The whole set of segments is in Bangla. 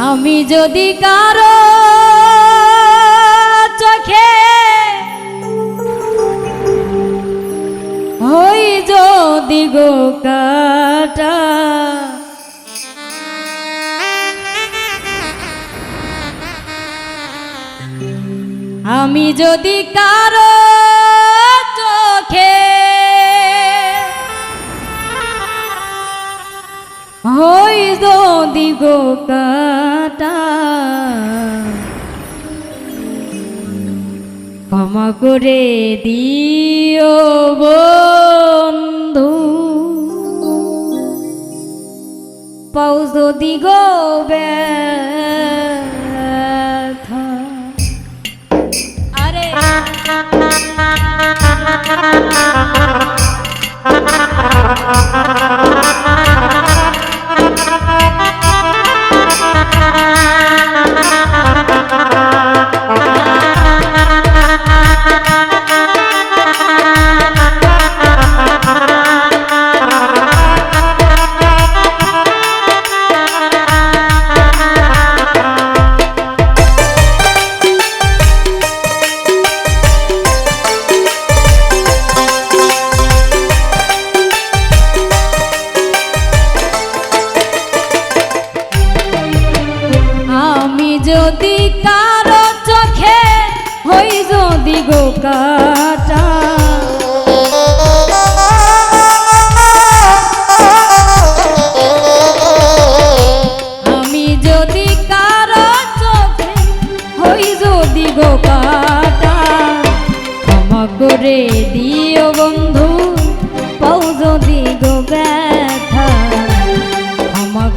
আমি যদি কারও চোখে হই যদি গো কাটা আমি যদি কারও হই যদি গো কাটা। ক্ষমা করে দিও বন্ধু। পাও যদি গো ব্যথা। আরে। যদি কারও চোখে হই যদি গো কাটা। আমি যদি কাটা। করে দিও বন্ধু, পাও যদি গো ব্যথা।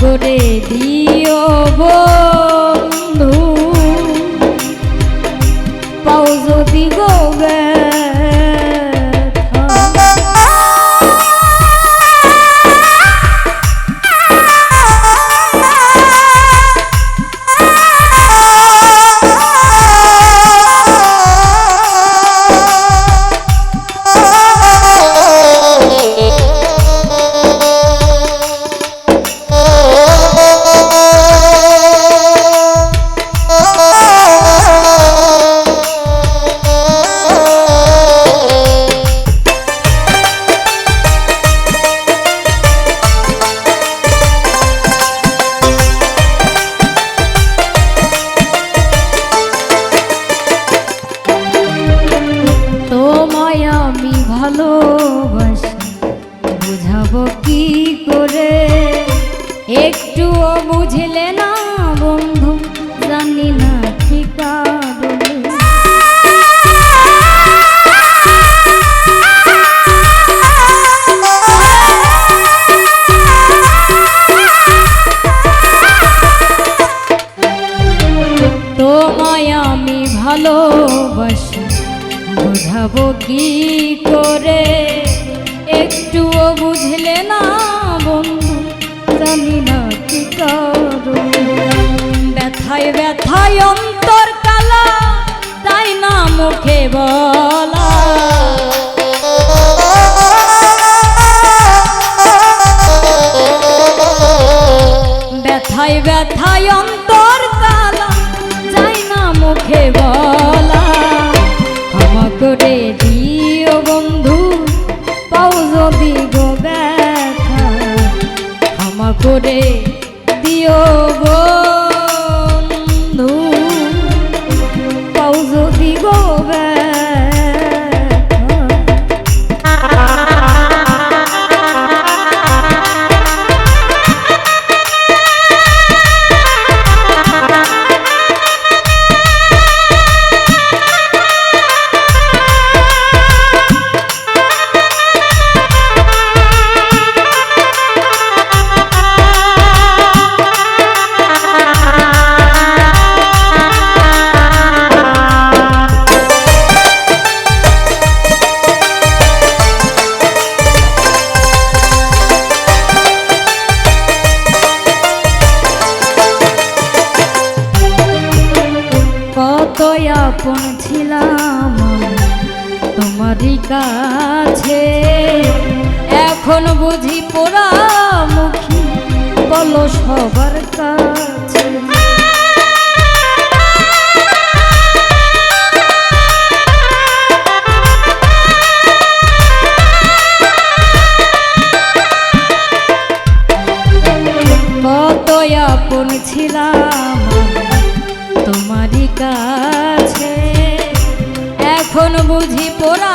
করে দিও বন্ধু। বুঝাবো কি করে? একটুও বুঝলে না বন্ধু, জানি না ঠিকারণে তোমায় আমি ভালোবাসি, বোঝাবো কি ব্যথায় ব্যথায় অন্তর কালা তাই না মুখে বলা? ব্যথায় ব্যথায় অন্তর কাছে এখন বুঝি পোড়ামুখী বলো সবার কাছে। ছিলাম তোমারই কাছে। এখন বুঝি পোড়া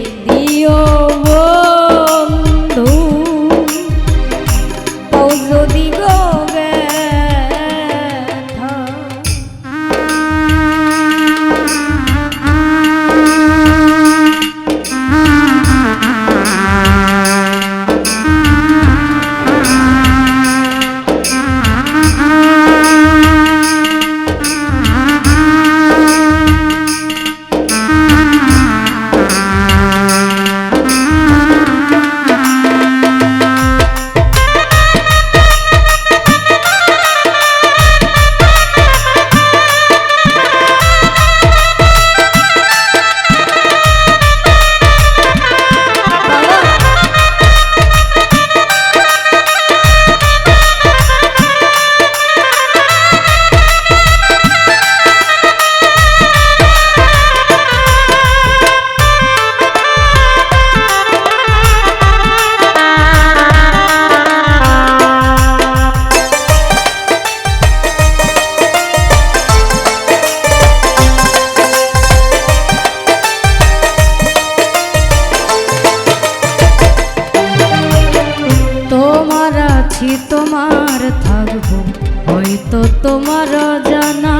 তোমার জানা।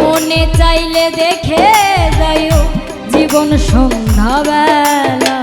মনে চাইলে দেখে যাইও জীবন সন্ধ্যাবেলা।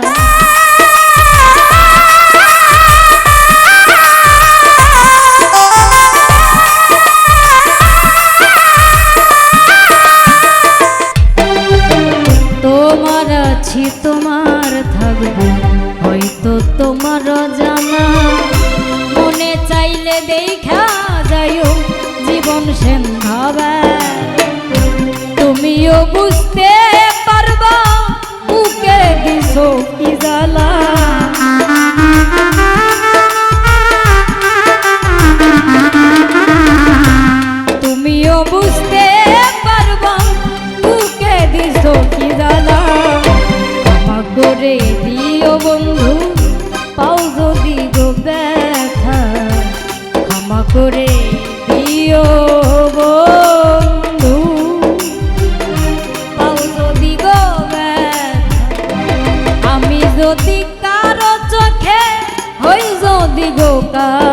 করে দিও বন্ধু, পাও যদি গো ব্যথা, ক্ষমা করে দিও বন্ধু। পাও যদি গো আমি যদি কারও চোখে, হই যদি গো কাটা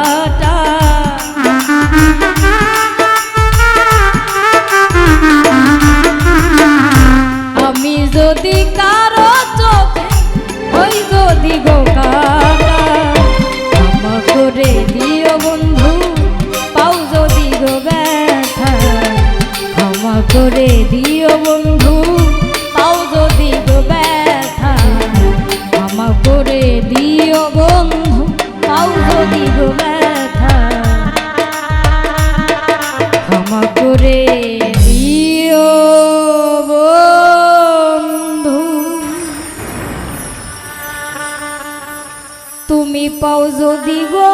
করে দিও বন্ধু। তুমি পাও যদি গো